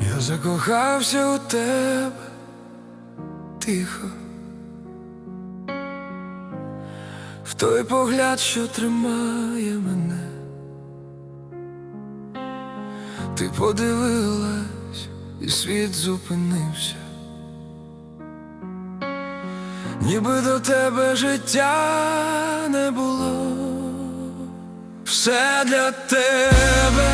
Я закохався у тебе тихо, в той погляд, що тримає мене. Ти подивилась, і світ зупинився. Ніби до тебе життя не було, все для тебе,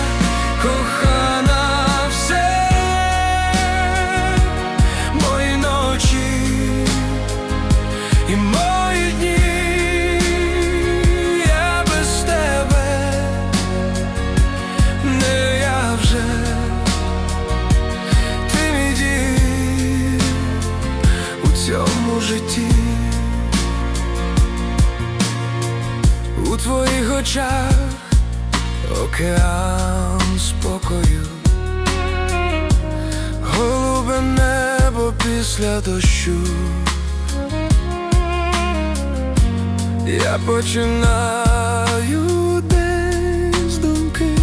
очах океан спокою, голубе небо після дощу. Я починаю десь думки,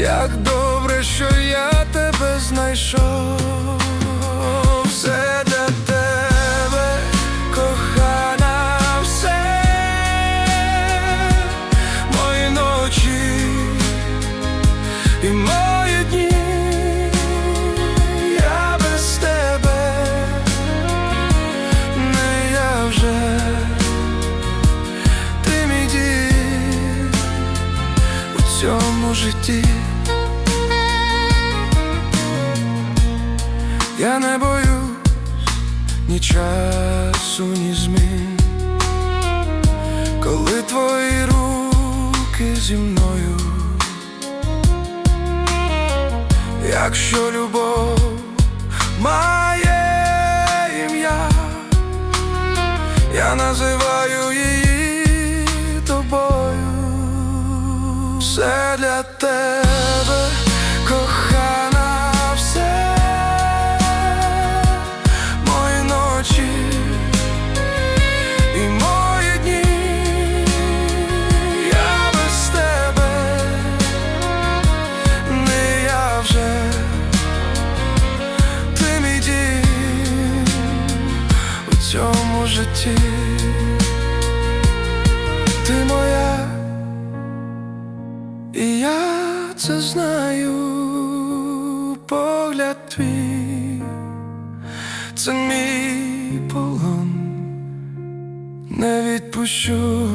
як добре, що я тебе знайшов. І мої дні, я без тебе, не я вже, ти мій у цьому житті. Я не боюсь ні часу, ні змін, коли твої руки зі мною, якщо любов має ім'я, я називаю її тобою, все для тебе, житті, ти моя, і я це знаю, погляд твій. Це мій полон, не відпущу.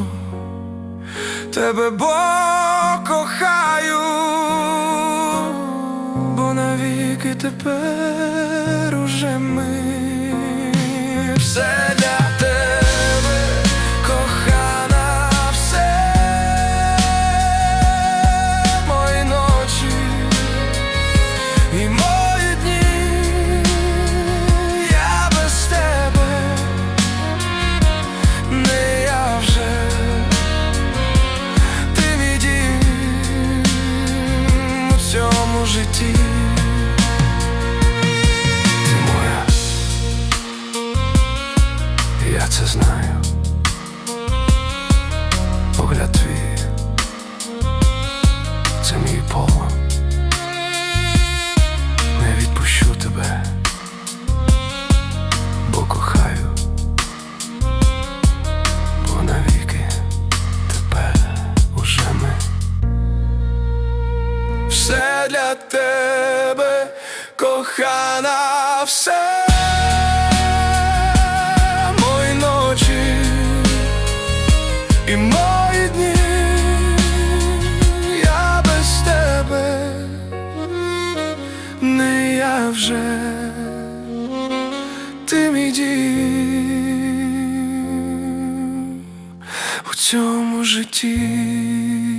Тебе, бо кохаю, бо навіки тепер уже ми. Все для цьому Для тебе, кохана, все. Мої ночі і мої дні, я без тебе. Не я вже, ти мій дім. У цьому житті.